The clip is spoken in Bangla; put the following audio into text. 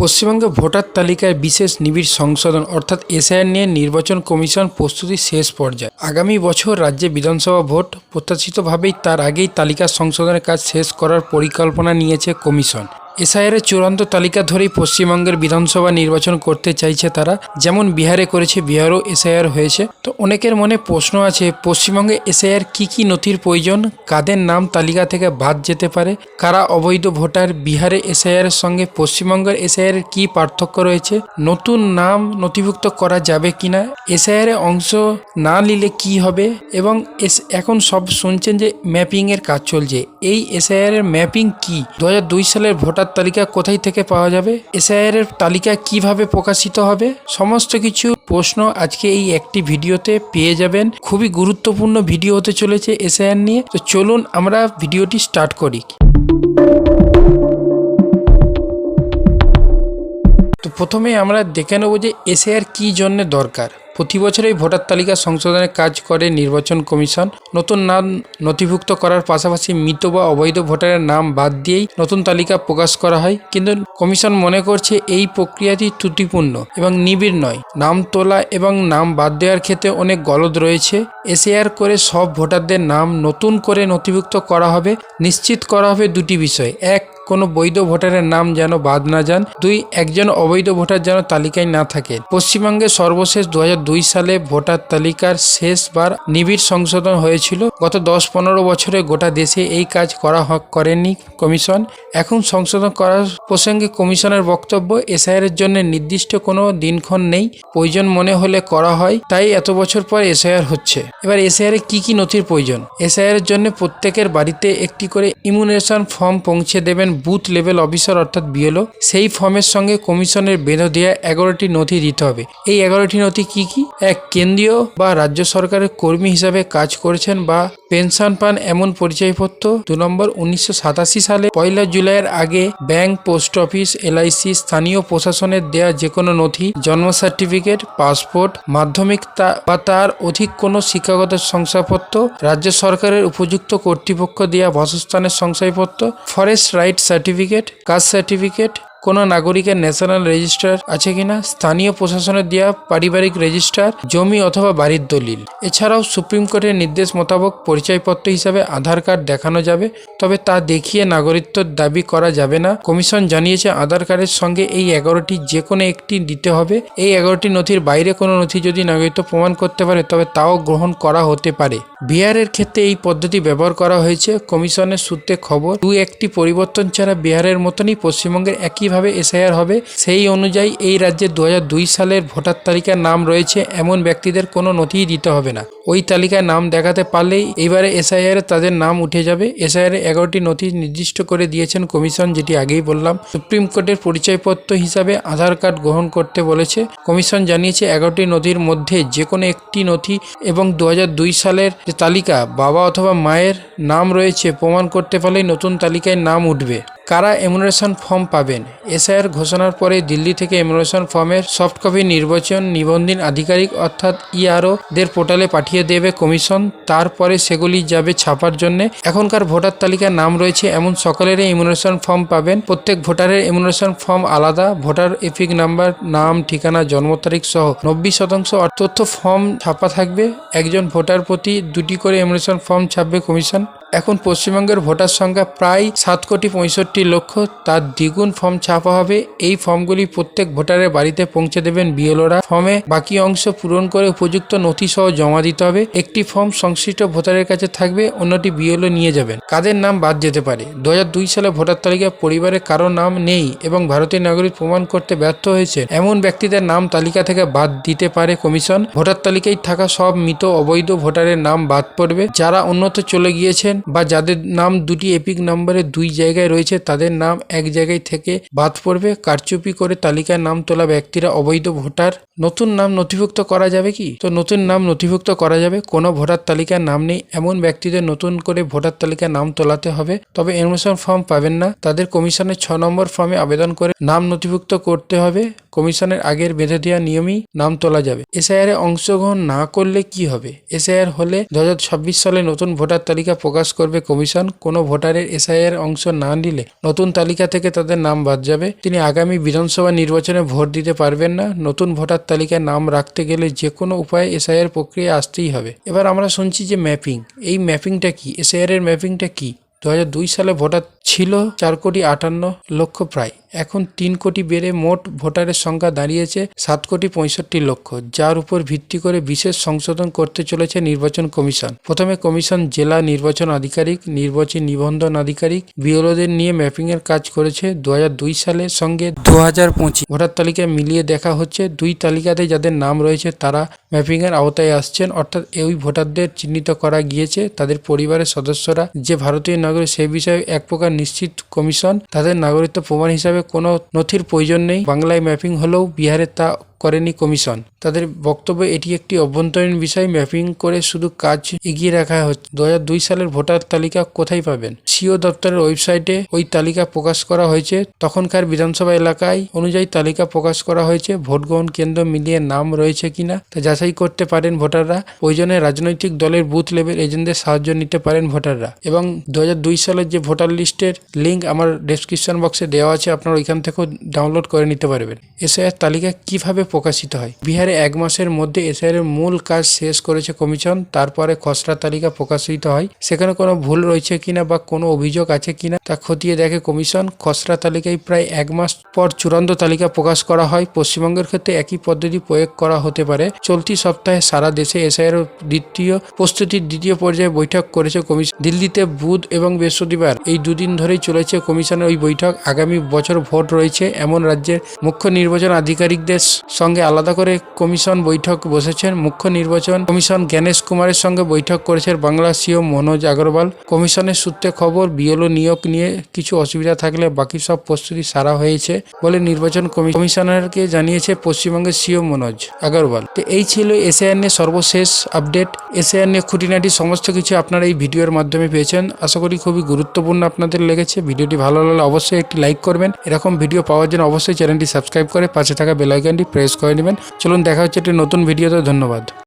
পশ্চিমবঙ্গে ভোটার তালিকায় বিশেষ নিবিড় সংশোধন, অর্থাৎ এসআইআর নিয়ে নির্বাচন কমিশন প্রস্তুতি শেষ পর্যায়ে। আগামী বছর রাজ্যে বিধানসভা ভোট, প্রত্যাশিতভাবেই তার আগেই তালিকা সংশোধনের কাজ শেষ করার পরিকল্পনা নিয়েছে কমিশন। এসআইআর চূড়ান্ত তালিকা ধরেই পশ্চিমবঙ্গের বিধানসভা নির্বাচন করতে চাইছে তারা। যেমন বিহারে করেছে, বিহারও এসআইআর হয়েছে। তো অনেকের মনে প্রশ্ন আছে, পশ্চিমবঙ্গে এসআইআর কি কি নথির প্রয়োজন? কাদের নাম তালিকা থেকে বাদ যেতে পারে? কারা অবৈধ ভোটার? বিহারে এসআইআর সঙ্গে পশ্চিমবঙ্গের এসআইআর কি পার্থক্য রয়েছে? নতুন নাম নথিভুক্ত করা যাবে কিনা? এসআইআর অংশ না নিলে কি হবে? এবং এখন সব শুনছেন যে ম্যাপিংয়ের কাজ চলছে। এই এসআইআর ম্যাপিং কি? দু হাজার দুই সালের ভোটার তালিকা কোথায় থেকে পাওয়া যাবে? এসআইআর এর তালিকা কীভাবে প্রকাশিত হবে? সমস্ত কিছু প্রশ্ন আজকে এই একটি ভিডিওতে পেয়ে যাবেন। খুবই গুরুত্বপূর্ণ ভিডিও হতে চলেছে এসআইআর নিয়ে। তো চলুন আমরা ভিডিওটি স্টার্ট করি। প্রথমে আমরা দেখে নেব যে এসআইআর কী জন্য দরকার। প্রতি বছরই ভোটার তালিকা সংশোধনের কাজ করে নির্বাচন কমিশন। নতুন নাম নথিভুক্ত করার পাশাপাশি মৃত বা অবৈধ ভোটারের নাম বাদ দিয়েই নতুন তালিকা প্রকাশ করা হয়। কিন্তু কমিশন মনে করছে এই প্রক্রিয়াটি ত্রুটিপূর্ণ এবং নিবিড় নয়। নাম তোলা এবং নাম বাদ দেওয়ার ক্ষেত্রে অনেক গলদ রয়েছে। এসএআর করে সব ভোটারদের নাম নতুন করে নথিভুক্ত করা হবে। নিশ্চিত করা হবে দুটি বিষয়। এক কোনো বৈধ ভোটারের নাম যেন বাদ না যান। দুই, একজন অবৈধ ভোটার যেন তালিকায় না থাকে। পশ্চিমবঙ্গে সর্বশেষ দু হাজার দুই সালে ভোটার তালিকার শেষবার নিবিড় সংশোধন হয়েছিল। গত দশ পনেরো বছরে গোটা দেশে এই কাজ করা করেনি কমিশন। এখন সংশোধন করার প্রসঙ্গে কমিশনের বক্তব্য, এসআইআর জন্য নির্দিষ্ট কোনো দিনক্ষণ নেই। প্রয়োজন মনে হলে করা হয়। তাই এত বছর পর এসআইআর হচ্ছে। এবার এসআইআর কি কি নথির প্রয়োজন? এসআইআর জন্য প্রত্যেকের বাড়িতে একটি করে ইমিউনেশন ফর্ম পৌঁছে দেবেন বুথ লেভেল অফিসার অর্থাৎ বিএলও, সেই ফর্মের সঙ্গে কমিশনের বেঁধে দেওয়া এগারোটি নথি দিতে হবে। এই এগারোটি নথি কি কি? এক, কেন্দ্রীয় বা রাজ্য সরকারের কর্মী হিসাবে কাজ করেছেন বা পেনশন পান এমন পরিচয়পত্র। দু নম্বর, উনিশশো সাতাশি সালে পয়লা জুলাইয়ের আগে ব্যাংক, পোস্ট অফিস, এলআইসি, স্থানীয় প্রশাসনের দেয়া যে কোনো নথি, জন্ম সার্টিফিকেট, পাসপোর্ট, মাধ্যমিক বা তার অধিক কোনো শিক্ষাগত শংসাপত্র, রাজ্য সরকারের উপযুক্ত কর্তৃপক্ষ দেওয়া বাসস্থানের শংসাপত্র, forest right certificate caste certificate কোনো নাগরিকের ন্যাশনাল রেজিস্টার আছে কিনা? স্থানীয় প্রশাসনের দেওয়া পারিবারিক রেজিস্টার জমি অথবা বাড়ির দলিল। এছাড়াও সুপ্রিম কোর্টের নির্দেশ মোতাবক পরিচয়পত্র হিসাবে আধার কার্ড দেখানো যাবে, তবে তা দেখিয়ে নাগরিকত্ব দাবি করা যাবে না। কমিশন জানিয়েছে, আধার কার্ডের সঙ্গে এই এগারোটি যে কোনো একটি দিতে হবে। এই এগারোটি নথির বাইরে কোনো নথি যদি নাগরিকত্ব প্রমাণ করতে পারে, তবে তাও গ্রহণ করা হতে পারে। বিহারের ক্ষেত্রে এই পদ্ধতি ব্যবহার করা হয়েছে। কমিশনের সূত্রে খবর দু একটি পরিবর্তন ছাড়া বিহারের মতনই পশ্চিমবঙ্গের একইভাবে এসআইআর হবে, সেই অনুযায়ী এই রাজ্যে দু হাজার দুই সালের ভোটার তালিকার নাম রয়েছে, এমন ব্যক্তিদের কোনো নথিই দিতে হবে না। ওই তালিকায় নাম দেখাতে পারলেই এবারে এসআইআর তাদের নাম উঠে যাবে। এসআইআর এগারোটি নথি নির্দিষ্ট করে দিয়েছেন কমিশন, যেটি আগেই বললাম। সুপ্রিম কোর্টের পরিচয়পত্র হিসাবে আধার কার্ড গ্রহণ করতে বলেছে। কমিশন জানিয়েছে, এগারোটি নথির মধ্যে যে কোনো একটি নথি এবং দু হাজার দুই সালের যে তালিকা, বাবা অথবা মায়ের নাম রয়েছে, প্রমাণ করতে পারলেই নতুন তালিকায় নাম উঠবে। কারা এমুনারেশন ফর্ম পাবেন? এসআইআর ঘোষণার পরে দিল্লি থেকে এমুনারেশন ফর্মের সফট কপি নির্বাচন নিবন্ধন আধিকারিক অর্থাৎ ইআরও দের পোর্টালে পাঠিয়ে দেবে কমিশন। তারপরে সেগুলি যাবে ছাপার জন্য। এখনকার ভোটার তালিকায় নাম রয়েছে, এমন সকলেরই ইমুনেশন ফর্ম পাবেন। প্রত্যেক ভোটারের ইমুনেশন ফর্ম আলাদা। ভোটার এপিক নাম্বার, নাম, ঠিকানা, জন্ম তারিখ সহ নব্বই শতাংশ তথ্য ফর্ম ছাপা থাকবে। একজন ভোটার প্রতি দুটি করে ইমুনেশন ফর্ম ছাপবে কমিশন। এখন পশ্চিমবঙ্গের ভোটার সংখ্যা প্রায় সাত কোটি পঁয়ষট্টি লক্ষ। তার দ্বিগুণ ফর্ম ছাপা হবে। এই ফর্মগুলি প্রত্যেক ভোটারের বাড়িতে পৌঁছে দেবেন বিএলওরা। ফর্মে বাকি অংশ পূরণ করে উপযুক্ত নথি সহ জমা দিতে হবে। একটি ফর্ম সংশ্লিষ্ট ভোটারের কাছে থাকবে, অন্যটি বিএলও নিয়ে যাবেন। কাদের নাম বাদ যেতে পারে? দু হাজার দুই সালে ভোটার তালিকায় পরিবারে কারও নাম নেই এবং ভারতীয় নাগরিক প্রমাণ করতে ব্যর্থ হয়েছে এমন ব্যক্তিদের নাম তালিকা থেকে বাদ দিতে পারে কমিশন। ভোটার তালিকায় থাকা সব মৃত অবৈধ ভোটারের নাম বাদ পড়বে। যারা অন্যত্র চলে গিয়েছেন বা যাদের নাম দুটি এপিক নম্বরে দুই জায়গায় রয়েছে, তাদের নাম এক জায়গায় থেকে বাদ পড়বে। কারচুপি করে তালিকায় নাম তোলা ব্যক্তিরা অবৈধ ভোটার। নতুন নাম নথিভুক্ত করা যাবে কি? তো নতুন নাম নথিভুক্ত করা যাবে। কোনো ভোটার তালিকায় নাম নেই। এমন ব্যক্তিদের নতুন করে ভোটার তালিকায় নাম তোলাতে হবে। তবে এনমোশন ফর্ম পাবেন না। তাদের কমিশনের ছ নম্বর ফর্মে আবেদন করে নাম নথিভুক্ত করতে হবে। কমিশনের আগের বেঁধে দেওয়া নিয়মেই নাম তোলা যাবে। এসআইআর এ অংশগ্রহণ না করলে কি হবে? এসআইআর হলে দু হাজার ছাব্বিশ সালে নতুন ভোটার তালিকা প্রকাশ করবে কমিশন। কোনো ভোটারের এসআইয়ের অংশ না নিলে নতুন তালিকা থেকে তাদের নাম বাদ যাবে। তিনি আগামী বিধানসভা নির্বাচনে ভোট দিতে পারবেন না। নতুন ভোটার তালিকায় নাম রাখতে গেলে যে কোনো উপায়ে এসআইয়ের প্রক্রিয়া আসতেই হবে। এবার আমরা শুনছি যে ম্যাপিং। এই ম্যাপিংটা কি? এসআইয়ের এর ম্যাপিংটা কি? দু হাজার দুই সালে ভোটার ছিল চার কোটি আটান্ন লক্ষ প্রায়। এখন তিন কোটি বেড়ে মোট ভোটারের সংখ্যা দাঁড়িয়েছে সাত কোটি পঁয়ষট্টি লক্ষ যার উপর ভিত্তি করে বিশেষ সংশোধন করতে চলেছে নির্বাচন কমিশন। প্রথমে কমিশন জেলা নির্বাচন আধিকারিক নির্বাচন নিবন্ধন আধিকারিক বিওলোদের নিয়ে ম্যাপিং এর কাজ করেছে দু হাজার দুই সালের সঙ্গে দু হাজার পঁচিশ। ভোটার তালিকা মিলিয়ে দেখা হচ্ছে দুই তালিকাতে যাদের নাম রয়েছে তারা ম্যাপিং এর আওতায় আসছেন অর্থাৎ এই ভোটারদের চিহ্নিত করা গিয়েছে। তাদের পরিবারের সদস্যরা যে ভারতীয় নাগরিক সে বিষয়ে এক প্রকার নিশ্চিত কমিশন। তাদের নাগরিকত্ব প্রমাণ হিসাবে কোনো নথির প্রয়োজন নেই। বাংলায় ম্যাপিং হলেও বিহারে তা করেনি কমিশন। তাদের বক্তব্য এটি একটি অভ্যন্তরীণ বিষয়। ম্যাপিং করে শুধু কাজ এগিয়ে রাখা হচ্ছে। দু হাজার দুই সালের ভোটার তালিকা কোথায় পাবেন? সিও দপ্তরের ওয়েবসাইটে ওই তালিকা প্রকাশ করা হয়েছে। তখনকার বিধানসভা এলাকায় অনুযায়ী তালিকা প্রকাশ করা হয়েছে। ভোট গ্রহণ কেন্দ্র মিলিয়ে নাম রয়েছে কিনা তা যাচাই করতে পারেন ভোটাররা। প্রয়োজনে রাজনৈতিক দলের বুথ লেভেল এজেন্টদের সাহায্য নিতে পারেন ভোটাররা। এবং দু হাজার দুই সালের যে ভোটার লিস্টের লিঙ্ক আমার ডেসক্রিপশন বক্সে দেওয়া আছে, আপনারা ওইখান থেকেও ডাউনলোড করে নিতে পারবেন। এসআইআর তালিকা কীভাবে প্রকাশিত হয়। বিহারে এক মাসের মধ্যে এসআইআর মূল কাজ শেষ করেছে কমিশন, তারপরে খসড়া তালিকা প্রকাশিত হয়। সেখানে কোনো ভুল রয়েছে কিনা বা কোনো অভিযোগ আছে কিনা তা খতিয়ে দেখে কমিশন। খসড়া তালিকায় প্রায় এক মাস পর চূড়ান্ত তালিকা প্রকাশ করা হয়। পশ্চিমবঙ্গের ক্ষেত্রে একই পদ্ধতি প্রয়োগ করা হতে পারে। চলতি সপ্তাহে সারা দেশে এসআইআর দ্বিতীয় প্রস্তুতির দ্বিতীয় পর্যায়ে বৈঠক করেছে কমিশন। দিল্লিতে বুধ এবং বৃহস্পতিবার এই দুদিন ধরেই চলেছে কমিশনের ওই বৈঠক। আগামী বছর ভোট রয়েছে। এমন রাজ্যের মুখ্য নির্বাচন আধিকারিকদের সঙ্গে আলাদা করে কমিশন বৈঠক বসেছেন মুখ্য নির্বাচন কমিশন জ্ঞানেশ কুমারের সঙ্গে বৈঠক করেছেন বাংলা সিও মনোজ আগরওয়াল। কমিশনের সূত্রে খবর, বিএলও নিয়োগ নিয়ে কিছু অসুবিধা থাকলে বাকি সব প্রস্তুতি সারা হয়েছে বলে নির্বাচন কমিশনারকে জানিয়েছে পশ্চিমবঙ্গের সিও মনোজ আগরওয়াল। তো এই ছিল এসআইআর নিয়ে সর্বশেষ আপডেট। এসআইআর নিয়ে খুঁটিনাটি সমস্ত কিছু আপনারা এই ভিডিওর মাধ্যমে পেয়েছেন। আশা করি খুবই গুরুত্বপূর্ণ আপনাদের লেগেছে। ভিডিওটি ভালো লাগলে অবশ্যই একটি লাইক করবেন। এরকম ভিডিও পাওয়ার জন্য অবশ্যই চ্যানেলটি সাবস্ক্রাইব করে পাশে থাকা বেল আইকনটি প্রেস করে নেবেন। চলুন দেখা হচ্ছে একটি নতুন ভিডিওতে। ধন্যবাদ।